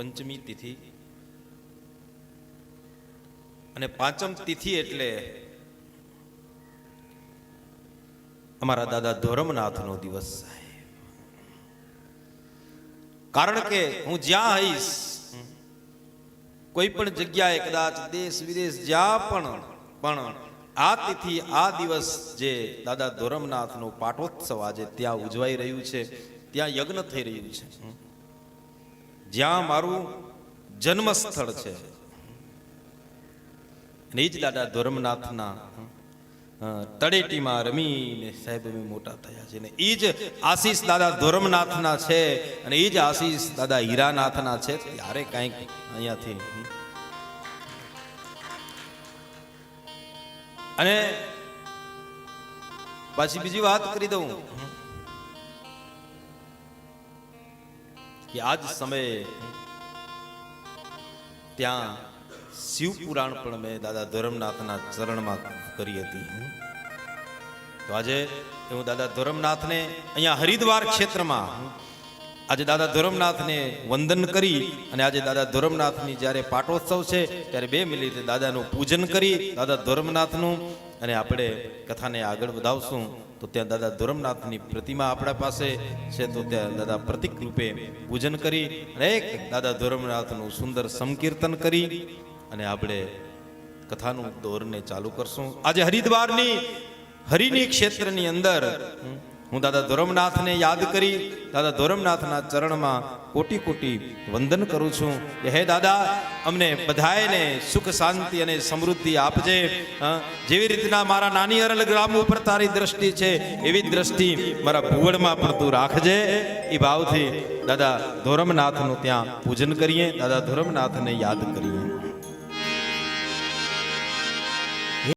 પંચમી તિથિ. અને પાંચમ તિથિ એટલે અમારા દાદા ધોરમનાથનો દિવસ કારણ કે હું જ્યાં હઈશ કોઈ પણ જગ્યાએ કદાચ દેશ વિદેશ જ્યાં પણ પણ આ તિથિ, આ દિવસ જે દાદા ધોરમનાથનો પાટોત્સવ આજે ત્યાં ઉજવાઈ રહ્યું છે, ત્યાં યજ્ઞ થઈ રહ્યું છે. જ્યાં મારું જન્મ સ્થળ છે. અને એ જ દાદા ધોરમનાથના તળેટીમાં રમીને સાહેબ અમે મોટા થયા છે. ને એ જ આશીષ દાદા ધોરમનાથના છે અને એ જ આશીષ દાદા હીરાનાથના છે. ત્યારે કાંઈક અહીંયાથી અને પાછી બીજી વાત કરી દઉં. કે આજ સમયે ત્યાં શિવ પુરાણ પણ મેં દાદા ધોરમનાથના ચરણમાં કરી હતી. તો આજે હું દાદા ધોરમનાથને અહીંયા હરિદ્વાર ક્ષેત્રમાં આજે દાદા ધોરમનાથને વંદન કરી અને આજે દાદા ધોરમનાથની જ્યારે પાટોત્સવ છે, ત્યારે બે મિનિટ દાદાનું પૂજન કરી દાદા ધોરમનાથનું અને આપણે કથાને આગળ વધાવશું, તો ત્યાં દાદા ધોરમનાથની પ્રતિમા આપણા પાસે છે, તો ત્યાં દાદા પ્રતિક રૂપે પૂજન કરી અને એક દાદા ધોરમનાથનું સુંદર સંકીર્તન કરી અને આપણે કથાનું દોરને ચાલુ કરશું. આજે હરિદ્વારની હરિની ક્ષેત્રની અંદર હું દાદા ધોરમનાથને યાદ કરી દાદા ધોરમનાથના ચરણમાં કોટી કોટી વંદન કરું છું. હે દાદા, અમને બધાયને સુખ, શાંતિ અને સમૃદ્ધિ આપજે. જેવી રીતના મારા નાની અરલ ગ્રામ ઉપર તારી દ્રષ્ટિ છે, એવી દ્રષ્ટિ મારા ભુવડમાં પણ તું રાખજે. એ ભાવથી દાદા ધોરમનાથનું ત્યાં પૂજન કરીએ, દાદા ધોરમનાથને યાદ કરીએ.